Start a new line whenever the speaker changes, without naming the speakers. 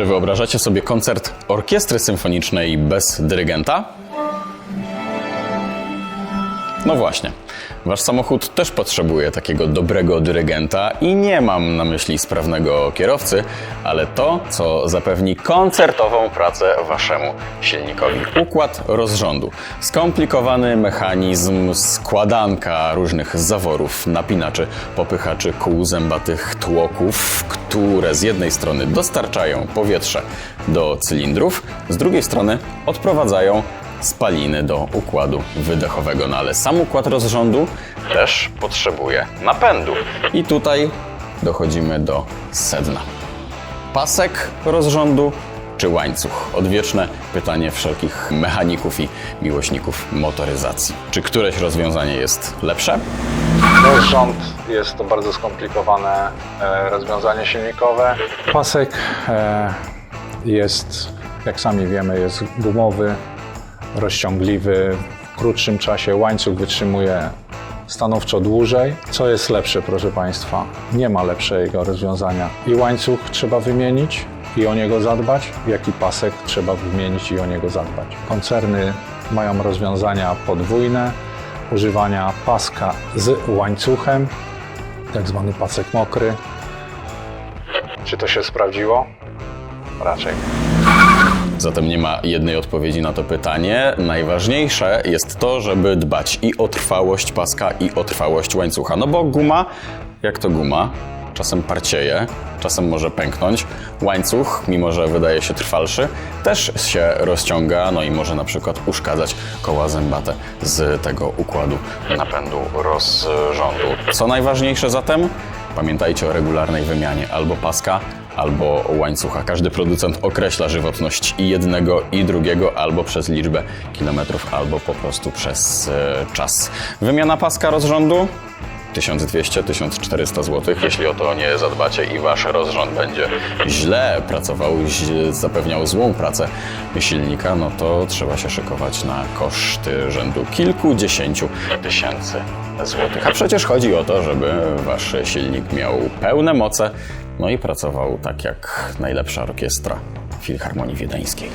Czy wyobrażacie sobie koncert orkiestry symfonicznej bez dyrygenta? No właśnie. Wasz samochód też potrzebuje takiego dobrego dyrygenta i nie mam na myśli sprawnego kierowcy, ale to, co zapewni koncertową pracę waszemu silnikowi. Układ rozrządu. Skomplikowany mechanizm, składanka różnych zaworów, napinaczy, popychaczy, kół zębatych tłoków, które z jednej strony dostarczają powietrze do cylindrów, z drugiej strony odprowadzają spaliny do układu wydechowego. No ale sam układ rozrządu też potrzebuje napędu. I tutaj dochodzimy do sedna. Pasek rozrządu czy łańcuch? Odwieczne pytanie wszelkich mechaników i miłośników motoryzacji. Czy któreś rozwiązanie jest lepsze?
Rozrząd jest to bardzo skomplikowane e, rozwiązanie silnikowe. Pasek e, jest, jak sami wiemy, jest gumowy, rozciągliwy. W krótszym czasie łańcuch wytrzymuje stanowczo dłużej. Co jest lepsze, proszę Państwa? Nie ma lepszego rozwiązania. I łańcuch trzeba wymienić i o niego zadbać, jak i pasek trzeba wymienić i o niego zadbać. Koncerny mają rozwiązania podwójne, używania paska z łańcuchem, tak zwany pasek mokry. Czy to się sprawdziło? Raczej.
Zatem nie ma jednej odpowiedzi na to pytanie. Najważniejsze jest to, żeby dbać i o trwałość paska, i o trwałość łańcucha. No bo guma, jak to guma, czasem parcieje, czasem może pęknąć. Łańcuch, mimo że wydaje się trwalszy, też się rozciąga, no i może na przykład uszkadzać koła zębate z tego układu napędu rozrządu. Co najważniejsze zatem? Pamiętajcie o regularnej wymianie albo paska, albo łańcucha. Każdy producent określa żywotność i jednego, i drugiego, albo przez liczbę kilometrów, albo po prostu przez e, czas. Wymiana paska rozrządu 1200-1400 zł. Jeśli o to nie zadbacie i wasz rozrząd będzie źle pracował, źle zapewniał złą pracę silnika, no to trzeba się szykować na koszty rzędu kilkudziesięciu tysięcy złotych. A przecież chodzi o to, żeby wasz silnik miał pełne moce, no i pracował tak jak najlepsza orkiestra Filharmonii Wiedeńskiej.